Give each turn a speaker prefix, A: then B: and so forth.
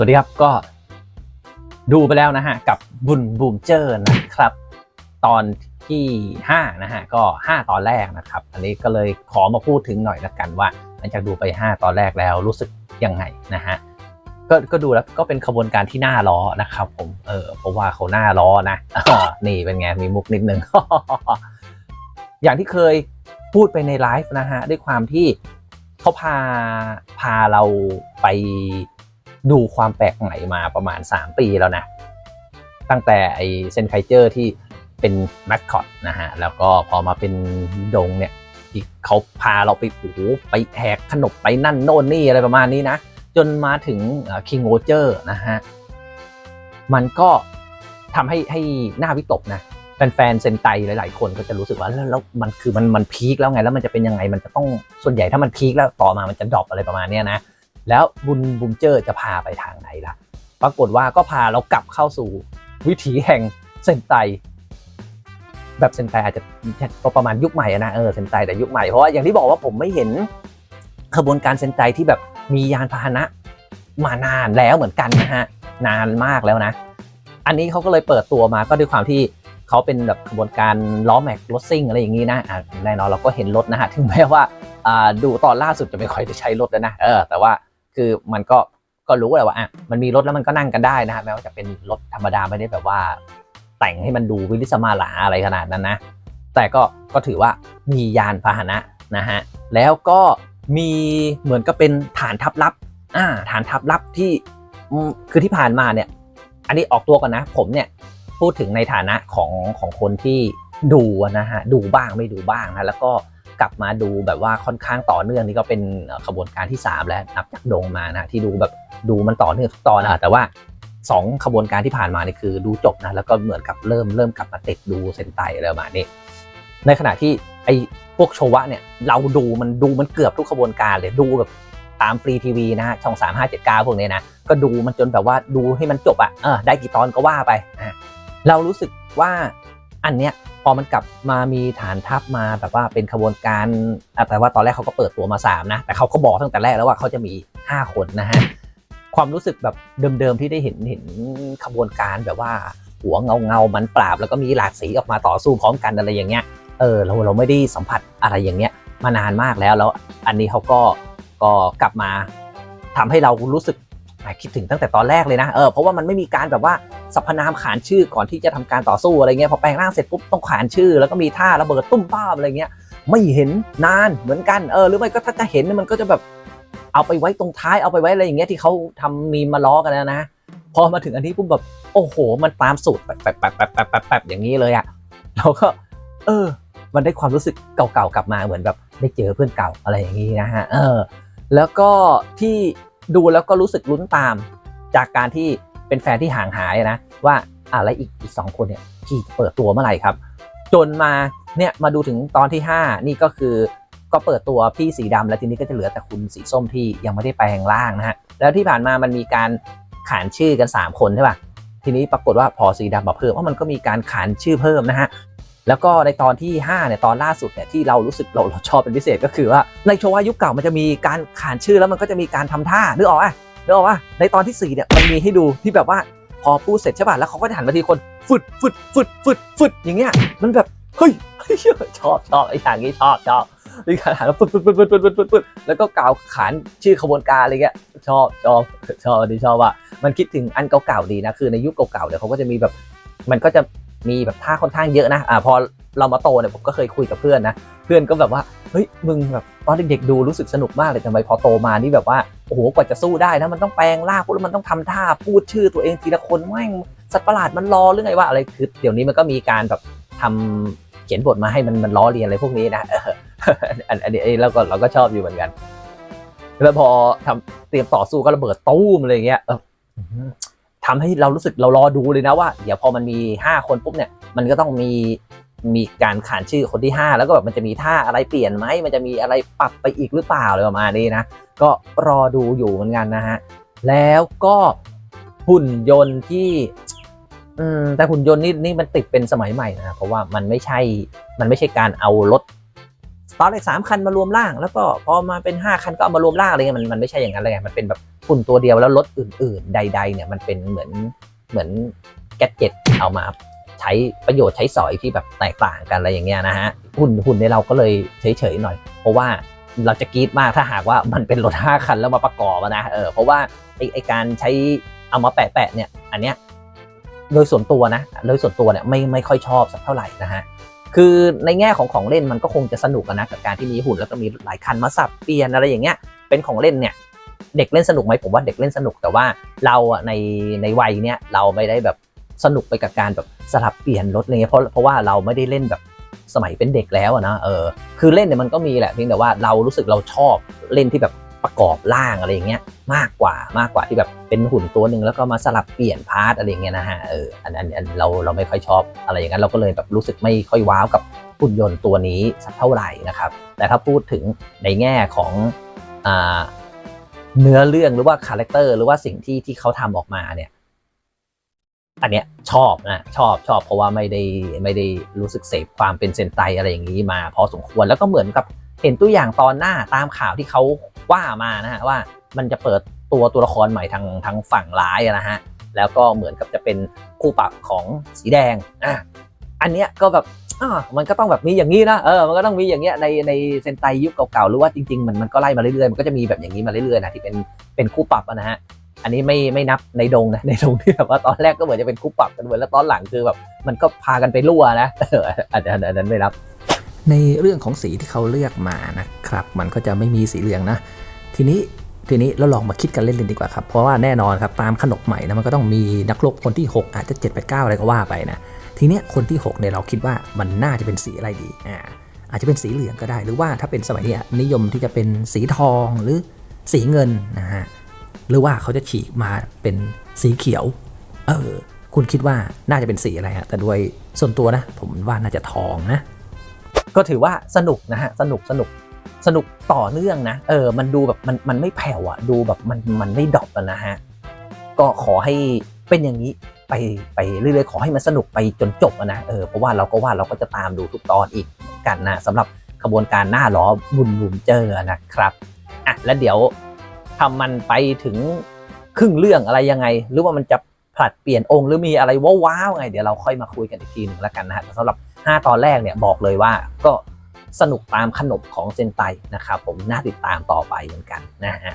A: วัสดีครับก็ดูไปแล้วนะฮะ กับบุญบูมเจอร์นะครับ ตอนที่ 5 นะฮะ ก็ 5 ตอนแรกนะครับ อันนี้ก็เลยขอมาพูดถึงหน่อยละกันว่าหลังจากดูไป 5 ตอนแรกแล้วรู้สึกยังไงนะฮะก็ก็ดูแล้วก็เป็นขบวนการที่น่าล้อนะครับ ผมเออเพราะว่าเขาน่าล้อนะนี่เป็นไงมีมุกนิดนึงอย่างที่เคยพูดไปในไลฟ์นะฮะด้วยความที่เขาพาพาเราไป ดูความแปลกใหม่มาประมาณ 3 ปีแล้วนะ ตั้งแต่ไอเซนไคเจอร์ที่เป็นแมสคอตนะฮะ แล้วก็พอมาเป็นดงเนี่ยที่เขาพาเราไปโอ้โหไปแหกขนบไปนั่นโน่นนี่อะไรประมาณนี้นะ จนมาถึงคิงโอเจอร์นะฮะ มันก็ทำให้ให้หน้าวิตกนะแฟนๆเซนไตหลาย ๆ คนก็จะรู้สึกว่าแล้วแล้วมันคือมันมันพีคแล้วไงแล้วมันจะเป็นยังไงมันจะต้องส่วนใหญ่ถ้ามันพีคแล้วต่อมามันจะดรอปอะไรประมาณนี้นะ แล้วบุญบุมเจอร์จะพาไปทางไหนล่ะ ปรากฏว่าก็พาเรากลับเข้าสู่วิถีแห่งเซนไต แบบเซนไตอาจจะก็ประมาณยุคใหม่นะเออเซนไตแต่ยุคใหม่เพราะว่าอย่างที่บอกว่าผมไม่เห็นขบวนการเซนไตที่แบบมียานพาหนะมานานแล้วเหมือนกันนะฮะนานมากแล้วนะ อันนี้เขาก็เลยเปิดตัวมาก็ด้วยความที่เขาเป็นแบบขบวนการล้อแม็กรถซิ่งอะไรอย่างนี้นะแน่นอนเราก็เห็นรถนะฮะถึงแม้ว่าอ่าดูตอนล่าสุดจะไม่ค่อยได้ใช้รถแล้วนะเออแต่ว่า คือมันก็ก็รู้แหละว่าอะมันมีรถแล้วมันก็นั่งกันได้นะฮะแม้ว่าจะเป็นรถธรรมดาไม่ได้แบบว่า แต่งให้มันดูวิลิสมาหลาอะไรขนาดนั้นนะ แต่ก็ก็ถือว่ามียานพาหนะนะฮะแล้วก็มีเหมือนกับเป็นฐานทัพลับอ่าฐานทัพลับที่คือที่ผ่านมาเนี่ย อันนี้ออกตัวก่อนนะ ผมเนี่ยพูดถึงในฐานะของของคนที่ดูนะฮะดูบ้างไม่ดูบ้างนะแล้วก็ กลับมาดูแบบว่าค่อนข้างต่อเนื่องนี่ก็เป็นขบวนการที่ 3 แล้วนับจากดงมานะที่ดูแบบดูมันต่อเนื่องทุกตอนนะแต่ว่า 2 ขบวนการที่ผ่านมานี่คือดูจบนะแล้วก็เหมือนกับเริ่มเริ่มกลับมาติดดูเซนไตอะไรประมาณนี้ในขณะที่ไอ้พวกโชวะเนี่ยเราดูมันดูมันเกือบทุกขบวนการเลยดูแบบตามฟรีทีวีนะฮะช่อง 3 5 7 9 พวกนี้นะ ก็ดูมันจนแบบว่าดูให้มันจบอะเออได้กี่ตอนก็ว่าไปอะเรารู้สึกว่าอันเนี้ย พอมันกลับมามีฐานทัพมาแบบว่าเป็นขบวนการแต่ว่าตอนแรกเขาก็เปิดตัวมา 3 นะ แต่เขาก็บอกตั้งแต่แรกแล้วว่าเขาจะมี 5 คนนะฮะความรู้สึกแบบเดิมๆที่ได้เห็นเห็นขบวนการแบบว่าหัวเงาเงามันปราบ แล้วก็มีหลากสีออกมาต่อสู้พร้อมกันอะไรอย่างเงี้ยเออเราเราไม่ได้สัมผัสอะไรอย่างเงี้ยมานานมากแล้วแล้วอันนี้เขาก็ก็กลับมาทำให้เรารู้สึก คิดถึงตั้งแต่ตอนแรกเลยนะเออเพราะว่ามันไม่มีการแบบว่าสรรพนามขานชื่อก่อนที่จะทำการต่อสู้อะไรเงี้ยพอแปลงร่างเสร็จปุ๊บต้องขานชื่อ แล้วก็มีท่าระเบิดตุ้มป้าอะไรเงี้ยไม่เห็นนานเหมือนกันเออหรือไม่ก็ถ้าจะเห็นมันก็จะแบบเอาไปไว้ตรงท้ายเอาไปไว้อะไรอย่างเงี้ยที่เขาทำมีมาล้อกันนะนะ พอมาถึงอันนี้ปุ๊บแบบโอ้โห มันตามสูตรแบบแบบแบบแบบแบบแบบแบบอย่างนี้เลยอะเราก็ เออ มันได้ความรู้สึกเก่าๆกลับมาเหมือนแบบได้เจอเพื่อนเก่าอะไรอย่างนี้นะฮะเออ แล้วก็ที่ ดูแล้วก็รู้สึกลุ้นตาม จากการที่เป็นแฟนที่ห่างหายนะ ว่าอะไรอีกอีกสองคนเนี่ยที่จะเปิดตัวเมื่อไหร่ครับ จนมาเนี่ยมาดูถึงตอนที่ 5 นี่ก็คือก็เปิดตัวพี่สีดำแล้วทีนี้ก็จะเหลือแต่คุณสีส้มที่ยังไม่ได้แปลงร่างนะฮะแล้วที่ผ่านมามันมีการขานชื่อกัน 3 คนใช่ป่ะทีนี้ปรากฏว่าพอสีดำมาเพิ่มว่ามันก็มีการขานชื่อเพิ่มนะฮะ แล้วก็ในตอนที่5เนี่ยตอนล่าสุดเนี่ยที่เรารู้สึกเราชอบเป็นพิเศษก็คือว่าในโชวายุคเก่ามันจะมีการขานชื่อแล้วมันก็จะมีการทำท่านึกออกอะนึกออกว่าในตอนที่4เนี่ยมันมีให้ดูที่แบบว่าพอพูดเสร็จใช่ป่ะแล้วเขาก็จะหันมาทีคนฝึดฝึดฝึดฝึดฝึดอย่างเงี้ยมันแบบเฮ้ยชอบชอบไอ้อย่างนี้ชอบชอบมีการหันมาฟึดฟึดฝึดฝึดฝึดฝึดฝึดแล้วก็กล่าวขานชื่อขบวนการอะไรเงี้ยชอบชอบชอบดีชอบว่ามันคิดถึงอันเก่าๆดีนะคือในยุคเก่าๆเนี่ยเขาก็จะมีแบบมันก็จะ มีแบบท่าค่อนข้างเยอะนะอ่าพอเรามาโตเนี่ยผมก็เคยคุยกับเพื่อนนะเพื่อนก็แบบว่าเฮ้ยมึงแบบตอนเด็กๆดูรู้สึกสนุกมากเลยทำไมพอโตมานี่แบบว่าโอ้โหกว่าจะสู้ได้นะมันต้องแปลงร่างพูดแล้วมันต้องทำท่าพูดชื่อตัวเองทีละคนแม่งสัตว์ประหลาดมันรอหรือไงว่าอะไรคือเดี๋ยวนี้มันก็มีการแบบทำเขียนบทมาให้มันมันล้อเลียนอะไรพวกนี้นะเอออันอันนี้เราก็เราก็ชอบอยู่เหมือนกัน แล้วพอทำเตรียมต่อสู้ก็ระเบิดตู้มอะไรเงี้ยเทำให้เรารู้สึกเรารอดูเลยนะว่า เดี๋ยวพอมันมี 5 คนปุ๊บเนี่ยมันก็ต้องมีมีการขานชื่อคนที่ 5 แล้วก็แบบมันจะมีท่าอะไรเปลี่ยนไหมมันจะมีอะไรปรับไปอีกหรือเปล่าอะไรประมาณนี้นะก็รอดูอยู่เหมือนกันนะฮะแล้วก็หุ่นยนต์ที่อืมแต่หุ่นยนต์นี่นี่มันติดเป็นสมัยใหม่นะเพราะว่ามันไม่ใช่มันไม่ใช่การเอารถตอนแรกสามคันมารวมร่าง แล้วก็พอมาเป็นห้าคันก็เอามารวมร่างอะไรเงี้ยมันมันไม่ใช่อย่างนั้นเลยไงมันเป็นแบบ หุ่นตัวเดียวแล้วรถอื่น ๆ ใด ๆ เนี่ยมันเป็นเหมือนเหมือนแกดเจ็ตเอามาใช้ประโยชน์ใช้สอยที่แบบแตกต่างกันอะไรอย่างเงี้ยนะฮะหุ่นหุ่นในเราก็เลยเฉยๆหน่อย เพราะว่าเราจะกรี๊ดมากถ้าหากว่ามันเป็นรถห้าคันแล้วมาประกอบนะเออเพราะว่าไอไอการใช้เอามาแปะๆเนี่ย อันเนี้ยโดยส่วนตัวนะโดยส่วนตัวเนี่ยไม่ไม่ค่อยชอบสักเท่าไหร่นะฮะคือในแง่ของของเล่นมันก็คงจะสนุกนะกับการที่มีหุ่นแล้วก็มีหลายคันมาสับเปลี่ยนอะไรอย่างเงี้ยเป็นของเล่นเนี่ย เด็กเล่นสนุกไหมผมว่าเด็กเล่นสนุก แต่ว่าเราอะในในวัยเนี้ยเราไม่ได้แบบสนุกไปกับการแบบสลับเปลี่ยนรถอะไรเงี้ยเพราะเพราะว่าเราไม่ได้เล่นแบบสมัยเป็นเด็กแล้วนะเออคือเล่นเนี่ยมันก็มีแหละเพียงแต่ว่าเรารู้สึกเราชอบเล่นที่แบบประกอบร่างอะไรอย่างเงี้ยมากกว่ามากกว่าที่แบบเป็นหุ่นตัวหนึ่งแล้วก็มาสลับเปลี่ยนพาร์ทอะไรอย่างเงี้ยนะฮะเอออันอันอันเราเราไม่ค่อยชอบอะไรอย่างนั้นเราก็เลยแบบรู้สึกไม่ค่อยว้าวกับหุ่นยนต์ตัวนี้สักเท่าไหร่นะครับแต่ถ้าพูดถึงในแง่ของอ่า เนื้อเรื่องหรือว่าคาแรคเตอร์หรือว่าสิ่งที่ที่เขาทำออกมาเนี่ย อันเนี้ยชอบนะชอบชอบ เพราะว่าไม่ได้ไม่ได้รู้สึกเสพความเป็นเซนไตอะไรอย่างนี้มา พอสมควรแล้วก็เหมือนกับเห็นตัวอย่างตอนหน้าตามข่าวที่เขาว่ามานะฮะว่ามันจะเปิดตัวตัวละครใหม่ทางทางฝั่งร้ายนะฮะแล้วก็เหมือนกับจะเป็นคู่ปรับของสีแดงอะอันเนี้ยก็แบบ อ่ามันก็ต้องแบบมีอย่างนี้นะเออมันก็ต้องมีอย่างเงี้ยในในเซนไตยุคเก่าๆหรือว่าจริงๆมันมันก็ไล่มาเรื่อยๆมันก็จะมีแบบอย่างนี้มาเรื่อยๆนะที่เป็นเป็นคู่ปรับนะฮะอันนี้ไม่ไม่นับในดงนะในดงที่แบบว่าตอนแรกก็เหมือนจะเป็นคู่ปรับกันเหมือนแล้วตอนหลังคือแบบมันก็พากันไปรั่วนะเอออันนั้นอันนั้นไม่นับ
B: ในเรื่องของสีที่เขาเลือกมานะครับ มันก็จะไม่มีสีเหลืองนะ ทีนี้ ทีนี้เราลองมาคิดกันเล่นๆดีกว่าครับ เพราะว่าแน่นอนครับตามขนบใหม่นะมันก็ต้องมีนักรบคนที่ 6 อาจจะ7 8 9 อะไรก็ว่าไปนะ ทีเนี้ยคนที่6เนี่ยเราคิดว่ามันน่าจะเป็นสีอะไรดีอ่าอาจจะเป็นสีเหลืองก็ได้ หรือว่าถ้าเป็นสมัยนี้นิยมที่จะเป็นสีทองหรือสีเงินนะฮะหรือว่าเขาจะฉีกมาเป็นสีเขียว เออ คุณคิดว่าน่าจะเป็นสีอะไรฮะแต่ด้วยส่วนตัวนะ ผมว่าน่าจะทองนะ
A: ก็ถือว่าสนุกนะฮะ สนุกสนุก สนุกต่อเนื่องนะ เออ มันดูแบบมันมันไม่แผ่วอะดูแบบมันมันไม่ดรอปนะฮะ ก็ขอให้เป็นอย่างนี้ไปไปเรื่อยๆ ขอให้มันสนุกไปจนจบอะนะ เออ เพราะว่าเราก็ว่าเราก็จะตามดูทุกตอนอีกกันนะสำหรับขบวนการหน้าล้อบุญบุมเจอนะครับอะแล้วเดี๋ยวทำมันไปถึงครึ่งเรื่องอะไรยังไง หรือว่ามันจะผลัดเปลี่ยนองค์หรือมีอะไรว้าวๆไง เดี๋ยวเราค่อยมาคุยกันอีกทีหนึ่งแล้วกันนะฮะสำหรับ 5 ตอนแรกเนี่ยบอกเลยว่าก็ สนุกตามขนบของเซนไตนะครับผมน่าติดตามต่อไปเหมือนกันนะฮะ